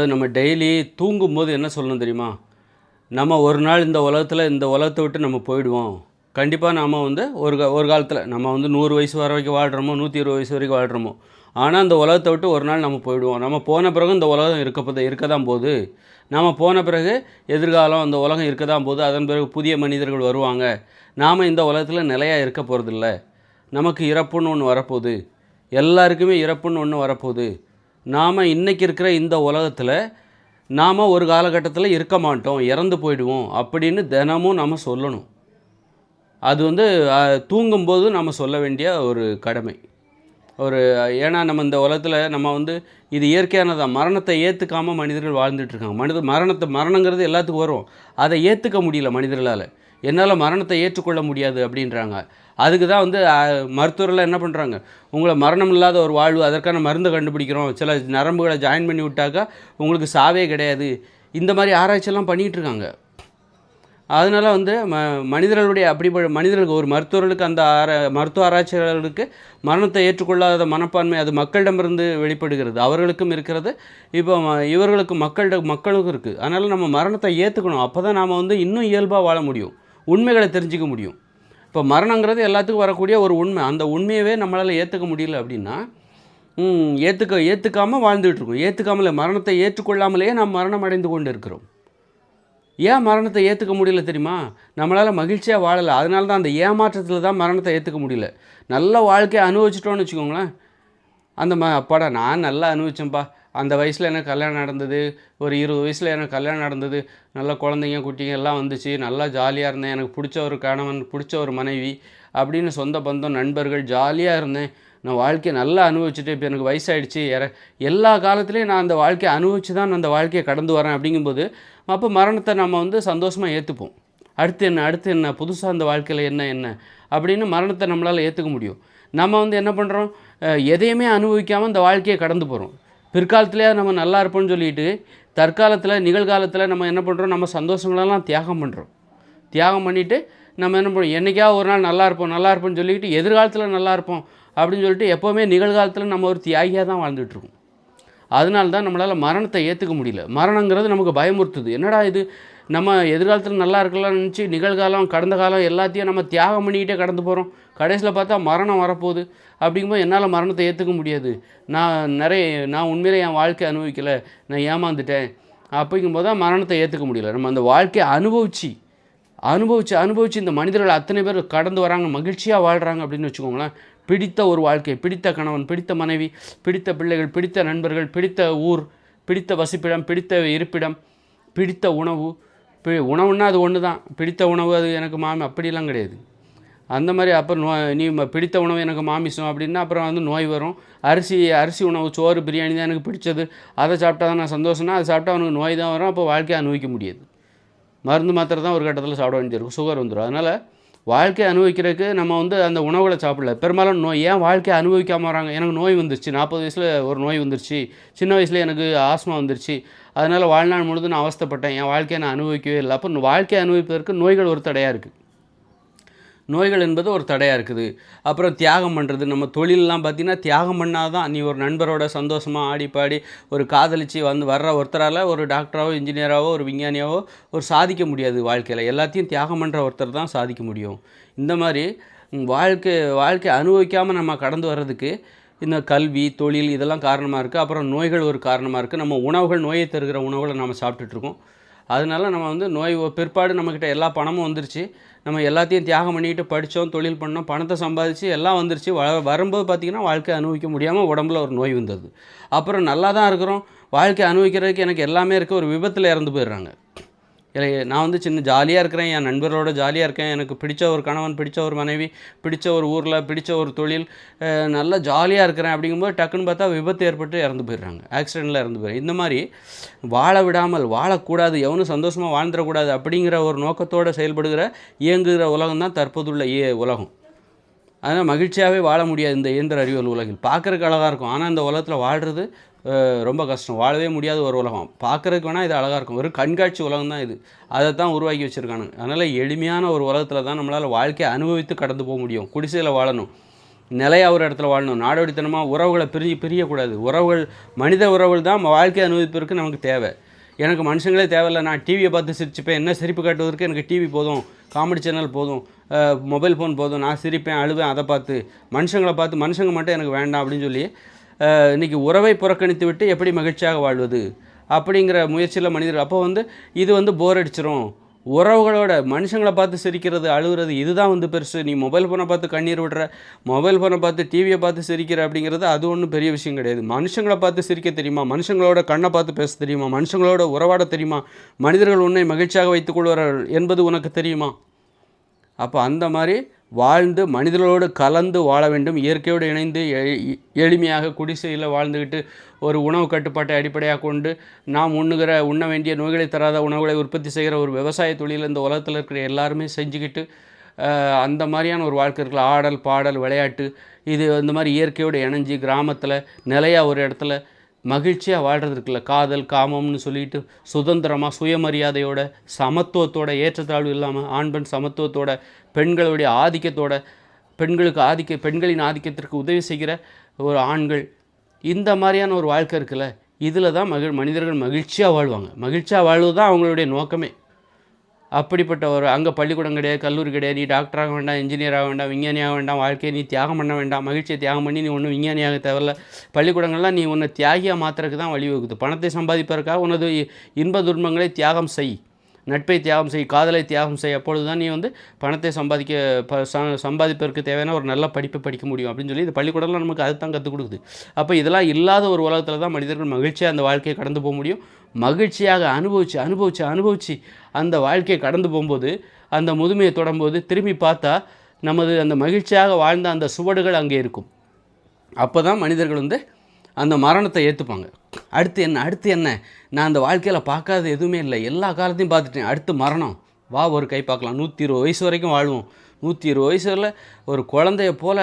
அது நம்ம டெய்லி தூங்கும்போது என்ன சொல்லணும் தெரியுமா? நம்ம ஒரு நாள் இந்த உலகத்தில் இந்த உலகத்தை விட்டு நம்ம போயிடுவோம். கண்டிப்பாக நாம் வந்து ஒரு ஒரு காலத்தில் நம்ம வந்து நூறு வயசு வர வரைக்கும் வாழ்கிறோமோ நூற்றி இருபது வயசு வரைக்கும் வாழ்கிறோமோ ஆனால் அந்த உலகத்தை விட்டு ஒரு நாள் நம்ம போயிடுவோம். நம்ம போன பிறகு இந்த உலகம் இருக்க இருக்க தான் போகுது. நம்ம போன பிறகு எதிர்காலம் அந்த உலகம் இருக்க தான் போகுது. அதன் பிறகு புதிய மனிதர்கள் வருவாங்க. நாம் இந்த உலகத்தில் நிலையாக இருக்க போகிறதில்ல நமக்கு இறப்புன்னு ஒன்று வரப்போகுது. எல்லாருக்குமே இறப்புன்னு ஒன்று வரப்போகுது. நாம் இன்றைக்கி இருக்கிற இந்த உலகத்தில் நாம் ஒரு காலகட்டத்தில் இருக்க மாட்டோம் இறந்து போயிடுவோம் அப்படின்னு தினமும் நம்ம சொல்லணும். அது வந்து தூங்கும்போது நம்ம சொல்ல வேண்டிய ஒரு கடமை. ஒரு ஏன்னா நம்ம இந்த உலகத்தில் நம்ம வந்து இது இயற்கையானதான் மரணத்தை ஏற்றுக்காமல் மனிதர்கள் வாழ்ந்துட்டுருக்காங்க மனித மரணத்தை மரணங்கிறது எல்லாத்துக்கும் வரும். அதை ஏற்றுக்க முடியல மனிதர்களால். என்னால் மரணத்தை ஏற்றுக்கொள்ள முடியாது அப்படின்றாங்க. அதுக்கு தான் வந்து அஹ், மருத்துவர்கள் என்ன பண்ணுறாங்க உங்களை மரணம் இல்லாத ஒரு வாழ்வு அதற்கான மருந்து கண்டுபிடிக்கிறோம். சில நரம்புகளை ஜாயின் பண்ணி விட்டாக்கா உங்களுக்கு சாவே கிடையாது. இந்த மாதிரி ஆராய்ச்சியெல்லாம் பண்ணிகிட்ருக்காங்க அதனால் வந்து ம மனிதர்களுடைய அப்படி மனிதர்களுக்கு ஒரு மருத்துவர்களுக்கு அந்த ஆரா மருத்துவ ஆராய்ச்சியாளர்களுக்கு மரணத்தை ஏற்றுக்கொள்ளாத மனப்பான்மை அது மக்களிடமிருந்து வெளிப்படுகிறது. அவர்களுக்கும் இருக்கிறது. இப்போ இவர்களுக்கு மக்களிட மக்களுக்கும் இருக்குது அதனால் நம்ம மரணத்தை ஏற்றுக்கணும் அப்போ தான் நாம் வந்து இன்னும் இயல்பாக வாழ முடியும். உண்மைகளை தெரிஞ்சுக்க முடியும். இப்போ மரணங்கிறது எல்லாத்துக்கும் வரக்கூடிய ஒரு உண்மை. அந்த உண்மையவே நம்மளால் ஏற்றுக்க முடியல அப்படின்னா ஏற்றுக்க ஏற்றுக்காமல் வாழ்ந்துட்டு இருக்கோம் ஏற்றுக்காமலே மரணத்தை ஏற்றுக்கொள்ளாமலேயே நாம் மரணம் அடைந்து கொண்டு இருக்கிறோம் ஏன் மரணத்தை ஏற்றுக்க முடியல தெரியுமா? நம்மளால் மகிழ்ச்சியாக வாழலை. அதனால தான் அந்த ஏமாற்றத்தில் தான் மரணத்தை ஏற்றுக்க முடியல. நல்ல வாழ்க்கையை அனுபவிச்சிட்டோன்னு வச்சுக்கோங்களேன். அந்த ம அப்பாடா நான் நல்லா அனுபவிச்சேன்ப்பா அந்த வயசில் எனக்கு கல்யாணம் நடந்தது? ஒரு இருபது வயசில் எனக்கு கல்யாணம் நடந்தது? நல்ல குழந்தைங்க குட்டிங்க எல்லாம் வந்துச்சு. நல்லா ஜாலியாக இருந்தேன். எனக்கு பிடிச்ச ஒரு கணவன் பிடிச்ச ஒரு மனைவி அப்படின்னு சொந்த பந்தம் நண்பர்கள் ஜாலியாக இருந்தேன். நான் வாழ்க்கையை நல்லா அனுபவிச்சுட்டு இப்போ எனக்கு வயசாயிடுச்சு. எற எல்லா காலத்துலேயும் நான் அந்த வாழ்க்கையை அனுபவிச்சு தான் அந்த வாழ்க்கையை கடந்து வரேன் அப்படிங்கும்போது அப்போ மரணத்தை நம்ம வந்து சந்தோஷமாக ஏற்றுப்போம் அடுத்து என்ன அடுத்து என்ன புதுசாக அந்த வாழ்க்கையில் என்ன என்ன அப்படின்னு மரணத்தை நம்மளால் ஏற்றுக்க முடியும். நம்ம வந்து என்ன பண்ணுறோம் எதையுமே அனுபவிக்காமல் இந்த வாழ்க்கையை கடந்து போகிறோம் பிற்காலத்திலேயே நம்ம நல்லா இருப்போம்னு சொல்லிட்டு தற்காலத்தில் நிகழ்காலத்தில் நம்ம என்ன பண்ணுறோம் நம்ம சந்தோஷங்களெல்லாம் தியாகம் பண்ணுறோம் தியாகம் பண்ணிவிட்டு நம்ம என்ன பண்ணுவோம் என்றைக்காவது ஒரு நாள் நல்லா இருப்போம் நல்லா இருப்போம்னு சொல்லிக்கிட்டு எதிர்காலத்தில் நல்லா இருப்போம் அப்படின்னு சொல்லிட்டு எப்போவுமே நிகழ்காலத்தில் நம்ம ஒரு தியாகியாக தான் வாழ்ந்துட்டுருக்கோம் அதனால தான் நம்மளால் மரணத்தை ஏற்றுக்க முடியல. மரணங்கிறது நமக்கு பயமுறுத்துது. என்னடா இது? நம்ம எதிர்காலத்தில் நல்லா இருக்கலாம்னு நினச்சி நிகழ்காலம் கடந்த காலம் எல்லாத்தையும் நம்ம தியாகம் பண்ணிக்கிட்டே கடந்து போகிறோம் கடைசியில் பார்த்தா மரணம் வரப்போகுது. அப்படிங்கும்போது என்னால் மரணத்தை ஏற்றுக்க முடியாது. நான் நிறைய நான் உண்மையிலே என் வாழ்க்கையை அனுபவிக்கலை. நான் ஏமாந்துட்டேன். அப்படிங்கும்போது தான் மரணத்தை ஏற்றுக்க முடியல. நம்ம அந்த வாழ்க்கையை அனுபவிச்சு அனுபவிச்சு அனுபவிச்சு இந்த மனிதர்கள் அத்தனை பேர் கடந்து வராங்க மகிழ்ச்சியாக வாழ்கிறாங்க அப்படின்னு வச்சுக்கோங்களேன். பிடித்த ஒரு வாழ்க்கை பிடித்த கணவன் பிடித்த மனைவி பிடித்த பிள்ளைகள் பிடித்த நண்பர்கள் பிடித்த ஊர் பிடித்த வசிப்பிடம் பிடித்த இருப்பிடம் பிடித்த உணவு பி உணவுன்னா அது ஒன்று தான். பிடித்த உணவு அது எனக்கு மாமி அப்படிலாம் கிடையாது. அந்த மாதிரி அப்புறம் நோ நீ ம- பிடித்த உணவு எனக்கு மாமிசம் அப்படின்னா அப்புறம் வந்து நோய் வரும். அரிசி அரிசி உணவு சோறு பிரியாணி தான் எனக்கு பிடிச்சது. அதை சாப்பிட்டா தான் நான் சந்தோஷம்னா அதை சாப்பிட்டா அவனுக்கு நோய் தான் வரும். அப்போ வாழ்க்கையை அனுபவிக்க முடியாது. மருந்து மாத்திரை தான் ஒரு கட்டத்தில் சாப்பிட வேண்டியிருக்கும் சுகர் வந்துடும் அதனால் வாழ்க்கையை அனுபவிக்கிறதுக்கு நம்ம வந்து அந்த உணவுகளை சாப்பிடல. பெரும்பாலும் நோய் ஏன் வாழ்க்கையை அனுபவிக்காம வராங்க? எனக்கு நோய் வந்துருச்சு. நாற்பது வயசில் ஒரு நோய் வந்துருச்சு. சின்ன வயசில் எனக்கு ஆஸ்மா வந்துருச்சு. அதனால் வாழ்நாள் முழுதும் நான் அவஸ்தப்பட்டேன். என் வாழ்க்கையை நான் அனுபவிக்கவே இல்லை. அப்போ வாழ்க்கையை அனுபவிப்பதற்கு நோய்கள் ஒரு தடையாக இருக்குது நோய்கள் என்பது ஒரு தடையாக இருக்குது. அப்புறம் தியாகம் பண்ணுறது நம்ம தொழிலெலாம் பார்த்திங்கன்னா தியாகம் பண்ணால் தான் நீ ஒரு நண்பரோட சந்தோஷமாக ஆடி பாடி ஒரு காதலிச்சு வந்து வர்ற ஒருத்தரால் ஒரு டாக்டராகவோ இன்ஜினியராகவோ ஒரு விஞ்ஞானியாவோ ஒரு சாதிக்க முடியாது வாழ்க்கையில். எல்லாத்தையும் தியாகம் பண்ணுற ஒருத்தர் தான் சாதிக்க முடியும். இந்த மாதிரி வாழ்க்கை வாழ்க்கை அனுபவிக்காமல் நம்ம கடந்து வர்றதுக்கு இந்த கல்வி தொழில் இதெல்லாம் காரணமாக இருக்குது அப்புறம் நோய்கள் ஒரு காரணமாக இருக்குது நம்ம உணவுகள் நோயை தருகிற உணவுகளை நம்ம சாப்பிட்டுட்ருக்கோம் அதனால நம்ம வந்து நோய் பிற்பாடு நம்மக்கிட்ட எல்லா பணமும் வந்துருச்சு. நம்ம எல்லாத்தையும் தியாகம் பண்ணிட்டு படித்தோம் தொழில் பண்ணோம் பணத்தை சம்பாதிச்சு எல்லாம் வந்துருச்சு. வ வரும்போது பார்த்திங்கன்னா வாழ்க்கை அனுபவிக்க முடியாமல் உடம்புல ஒரு நோய் வந்தது அப்புறம் நல்லா தான் இருக்கிறோம். வாழ்க்கை அனுபவிக்கிறதுக்கு எனக்கு எல்லாமே இருக்குது ஒரு விபத்தில் இறந்து போயிடுறாங்க. இல்லை நான் வந்து சின்ன ஜாலியாக இருக்கிறேன் என் நண்பர்களோட ஜாலியாக இருக்கேன். எனக்கு பிடிச்ச ஒரு கணவன் பிடிச்ச ஒரு மனைவி பிடிச்ச ஒரு ஊரில் பிடிச்ச ஒரு தொழில் நல்லா ஜாலியாக இருக்கிறேன் அப்படிங்கும்போது டக்குன்னு பார்த்தா விபத்து ஏற்பட்டு இறந்து போயிடுறாங்க. ஆக்சிடெண்ட்டில் இறந்து போயிடுறாங்க. இந்த மாதிரி வாழ விடாமல் வாழக்கூடாது எவனும் சந்தோஷமாக வாழ்ந்துடக்கூடாது அப்படிங்கிற ஒரு நோக்கத்தோடு செயல்படுகிற இயங்குகிற உலகம் தான் தற்போதுள்ள ஏ உலகம். அதனால் மகிழ்ச்சியாகவே வாழ முடியாது இந்த இயந்திர அறிவியல் உலகில். பார்க்குறக்கு அழகாக இருக்கும். ஆனால் இந்த உலகத்தில் வாழ்கிறது ரொம்ப கஷ்டம். வாழவே முடியாத ஒரு உலகம். பார்க்குறதுக்கு வேணால் இது அழகாக இருக்கும். ஒரு கண்காட்சி உலகம் தான் இது. அதை தான் உருவாக்கி வச்சுருக்கானுங்க. அதனால் எளிமையான ஒரு உலகத்தில் தான் நம்மளால் வாழ்க்கையை அனுபவித்து கடந்து போக முடியும். குடிசையில் வாழணும். நிலையாக ஒரு இடத்துல வாழணும். நாடோடித்தனமாக உறவுகளை பிரிய பிரியக்கூடாது. உறவுகள் மனித உறவுகள் தான் வாழ்க்கை அனுபவிப்பதற்கு நமக்கு தேவை. எனக்கு மனுஷங்களே தேவையில்லை. நான் டிவியை பார்த்து சிரிச்சுப்பேன். என்ன சிரிப்பு காட்டுவதற்கு எனக்கு டிவி போதும். காமெடி சேனல் போதும். மொபைல் ஃபோன் போதும். நான் சிரிப்பேன் அழுவேன் அதை பார்த்து. மனுஷங்களை பார்த்து மனுஷங்க மட்டும் எனக்கு வேண்டாம் அப்படின்னு சொல்லி இன்றைக்கி உறவை புறக்கணித்து விட்டு எப்படி மகிழ்ச்சியாக வாழ்வது? அப்படிங்கிற முயற்சியில் மனிதர் அப்போ வந்து இது வந்து போர் அடிச்சிரும். உறவுகளோட மனுஷங்களை பார்த்து சிரிக்கிறது அழுகுறது இதுதான் வந்து பெருசு. நீ மொபைல் ஃபோனை பார்த்து கண்ணீர் விடுற மொபைல் ஃபோனை பார்த்து டிவியை பார்த்து சிரிக்கிற அப்படிங்கிறது அது ஒன்றும் பெரிய விஷயம் கிடையாது. மனுஷங்களை பார்த்து சிரிக்க தெரியுமா? மனுஷங்களோட கண்ணை பார்த்து பேச தெரியுமா? மனுஷங்களோட உறவாட தெரியுமா? மனிதர்கள் உன்னை மகிழ்ச்சியாக வைத்துக் கொள்வார்கள் என்பது உனக்கு தெரியுமா? அப்போ அந்த மாதிரி வாழ்ந்து மனிதர்களோடு கலந்து வாழ வேண்டும் இயற்கையோடு இணைந்து எ- எளிமையாக குடிசையில் வாழ்ந்துக்கிட்டு ஒரு உணவு கட்டுப்பாட்டை அடிப்படையாக கொண்டு நாம் உண்ணுகிற உண்ண வேண்டிய நோய்களை தராத உணவுகளை உற்பத்தி செய்கிற ஒரு விவசாய தொழில் இந்த உலகத்தில் இருக்கிற எல்லாருமே செஞ்சுக்கிட்டு அந்த மாதிரியான ஒரு வாழ்க்கை இருக்குல்ல. ஆடல் பாடல் விளையாட்டு இது இந்த மாதிரி இயற்கையோடு இணைஞ்சு கிராமத்தில் நிலையாக ஒரு இடத்துல மகிழ்ச்சியாக வாழ்கிறது காதல் காமம்னு சொல்லிட்டு சுதந்திரமாக சுயமரியாதையோட சமத்துவத்தோட ஏற்றத்தாழ்வு இல்லாமல் ஆண் பெண் சமத்துவத்தோட பெண்களுடைய ஆதிக்கத்தோட பெண்களுக்கு ஆதிக்க பெண்களின் ஆதிக்கத்திற்கு உதவி செய்கிற ஒரு ஆண்கள். இந்த மாதிரியான ஒரு வாழ்க்கை இருக்குல்ல இதில் தான் மகிழ் மனிதர்கள் மகிழ்ச்சியாக வாழ்வாங்க. மகிழ்ச்சியாக வாழ்வது தான் அவங்களுடைய நோக்கமே. அப்படிப்பட்ட ஒரு அங்கே பள்ளிக்கூடம் கிடையாது கல்லூரி கிடையாது. நீ டாக்டர் ஆக வேண்டாம் இன்ஜினியர் ஆக வேண்டாம் விஞ்ஞானி ஆக வேண்டாம் வாழ்க்கையை நீ தியாகம் பண்ண வேண்டாம் மகிழ்ச்சியை தியாகம் பண்ணி நீ ஒன்றும் விஞ்ஞானியாக தேவையில்ல. பள்ளிக்கூடங்கள்லாம் நீ உன்னை தியாகியாக மாத்திரக்கு தான் வழிவகுக்குது. பணத்தை சம்பாதிப்பதற்காக உனது இன்ப துன்பங்களை தியாகம் செய். நட்பை தியாகம் செய் காதலை தியாகம் செய் அப்பொழுது தான் நீ வந்து பணத்தை சம்பாதிக்க ப ச- சம்பாதிப்பதற்கு தேவையான ஒரு நல்ல படிப்பை படிக்க முடியும் அப்படின்னு சொல்லி இந்த பள்ளிக்கூடம்லாம் நமக்கு அதுதான் கற்றுக் கொடுக்குது. அப்போ இதெல்லாம் இல்லாத ஒரு உலகத்தில் தான் மனிதர்கள் மகிழ்ச்சியாக அந்த வாழ்க்கையை கடந்து போக முடியும். மகிழ்ச்சியாக அனுபவிச்சு அனுபவிச்சு அனுபவிச்சு அந்த வாழ்க்கையை கடந்து போகும்போது அந்த முதுமையை தொடரும்போது திரும்பி பார்த்தா நமது அந்த மகிழ்ச்சியாக வாழ்ந்த அந்த சுவடுகள் அங்கே இருக்கும். அப்போ தான் மனிதர்கள் வந்து அந்த மரணத்தை ஏற்றுப்பாங்க அடுத்து என்ன அடுத்து என்ன? நான் அந்த வாழ்க்கையில் பார்க்காத எதுவுமே இல்லை. எல்லா காலத்தையும் பார்த்துட்டேன். அடுத்து மரணம். வா ஒரு கை பார்க்கலாம். நூற்றி இருபது வயசு வரைக்கும் வாழ்வோம். நூற்றி இருபது வயசில் ஒரு குழந்தைய போல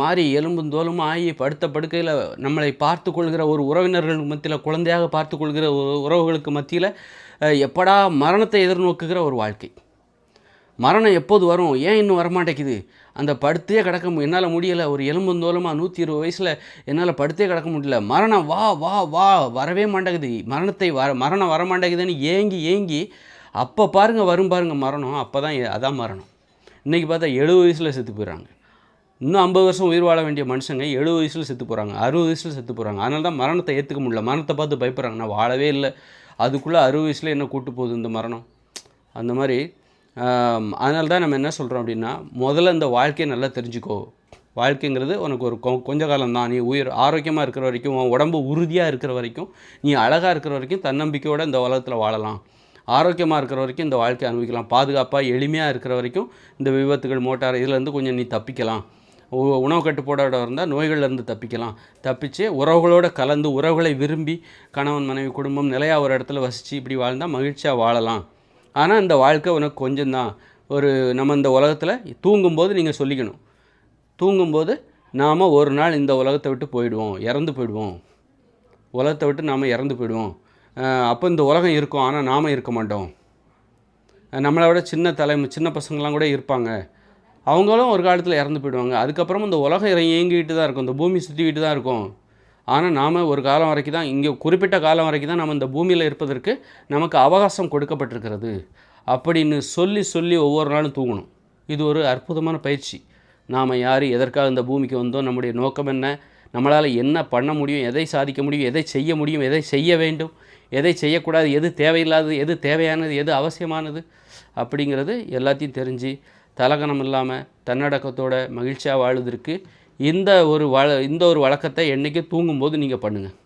மாறி எலும்பும் தோலும் ஆகி படுத்த படுக்கையில் நம்மளை பார்த்து கொள்கிற ஒரு உறவினர்கள் மத்தியில் குழந்தையாக பார்த்து கொள்கிற ஒரு உறவுகளுக்கு மத்தியில் எப்படா மரணத்தை எதிர்நோக்குகிற ஒரு வாழ்க்கை. மரணம் எப்போது வரும்? ஏன் இன்னும் வரமாட்டேங்குது? அந்த படுத்தே கிடக்க என்னால் முடியலை. ஒரு எலும்புந்தோலமாக நூற்றி இருபது வயசில் என்னால் படுத்தே கிடக்க முடியல. மரணம் வா வா வா வரவே மாட்டேங்குது. மரணத்தை வர மரணம் வர மாட்டேங்குதுன்னு ஏங்கி ஏங்கி அப்போ பாருங்கள் வரும் பாருங்கள் மரணம். அப்போ தான் அதான் மரணம். இன்றைக்கி பார்த்தா எழுபது வயசில் செத்து போயிடுறாங்க இன்னும் ஐம்பது வருஷம் உயிர் வாழ வேண்டிய மனுஷங்க எழுபது வயசில் செத்து போகிறாங்க அறுபது வயசில் செத்து போகிறாங்க அதனால தான் மரணத்தை ஏற்றுக்க முடியல. மரணத்தை பார்த்து பயப்படுறாங்க. நான் வாழவே இல்லை. அதுக்குள்ளே அறுபது வயசில் என்ன கூட்டு போகுது இந்த மரணம்? அந்த மாதிரி அதனால தான் நம்ம என்ன சொல்கிறோம் அப்படின்னா முதல்ல இந்த வாழ்க்கையை நல்லா தெரிஞ்சுக்கோ. வாழ்க்கைங்கிறது உனக்கு ஒரு கொ- கொஞ்ச காலம் தான் நீ உயிர் ஆரோக்கியமாக இருக்கிற வரைக்கும் உன் உடம்பு உறுதியாக இருக்கிற வரைக்கும் நீ அழகாக இருக்கிற வரைக்கும் தன்னம்பிக்கையோடு இந்த உலகத்தில் வாழலாம். ஆரோக்கியமாக இருக்கிற வரைக்கும் இந்த வாழ்க்கையை அனுபவிக்கலாம். பாதுகாப்பாக எளிமையாக இருக்கிற வரைக்கும் இந்த விபத்துகள் மோட்டார் இதுலேருந்து கொஞ்சம் நீ தப்பிக்கலாம். உணவு கட்டுப்பாடோட இருந்தால் நோய்கள்லேருந்து தப்பிக்கலாம். தப்பிச்சு உறவுகளோட கலந்து உறவுகளை விரும்பி கணவன் மனைவி குடும்பம் நிலையாக ஒரு இடத்துல வசித்து இப்படி வாழ்ந்தால் மகிழ்ச்சியாக வாழலாம். ஆனால் இந்த வாழ்க்கை உனக்கு கொஞ்சம்தான். ஒரு நம்ம இந்த உலகத்தில் தூங்கும்போது நீங்கள் சொல்லிக்கணும். தூங்கும்போது நாம் ஒரு நாள் இந்த உலகத்தை விட்டு போயிடுவோம் இறந்து போயிடுவோம். உலகத்தை விட்டு நாம் இறந்து போயிடுவோம். அப்போ இந்த உலகம் இருக்கும் ஆனால் நாம் இருக்க மாட்டோம். நம்மளை விட சின்ன தலைமை சின்ன பசங்களாம் கூட இருப்பாங்க. அவங்களும் ஒரு காலத்தில் இறந்து போயிடுவாங்க. அதுக்கப்புறம் இந்த உலகம் இற- இயங்கிக்கிட்டு தான் இருக்கும். இந்த பூமி சுற்றிக்கிட்டு தான் இருக்கும். ஆனால் நாம் ஒரு காலம் வரைக்கும் தான் இங்கே குறிப்பிட்ட காலம் வரைக்கும் தான் நம்ம இந்த பூமியில் இருப்பதற்கு நமக்கு அவகாசம் கொடுக்கப்பட்டிருக்கிறது. அப்படின்னு சொல்லி சொல்லி ஒவ்வொரு நாளும் தூங்கணும். இது ஒரு அற்புதமான பயிற்சி. நாம் யார் எதற்காக இந்த பூமிக்கு வந்தோம் நம்முடைய நோக்கம் என்ன நம்மளால் என்ன பண்ண முடியும் எதை சாதிக்க முடியும் எதை செய்ய முடியும் எதை செய்ய வேண்டும் எதை செய்யக்கூடாது எது தேவையில்லாதது எது தேவையானது எது அவசியமானது அப்படிங்கிறது எல்லாத்தையும் தெரிஞ்சு தலகணம் இல்லாமல் தன்னடக்கத்தோட மகிழ்ச்சியாக வாழுவதற்கு இந்த ஒரு வழ இந்த ஒரு வழக்கத்தை என்றைக்கு தூங்கும்போது நீங்கள் பண்ணுங்கள்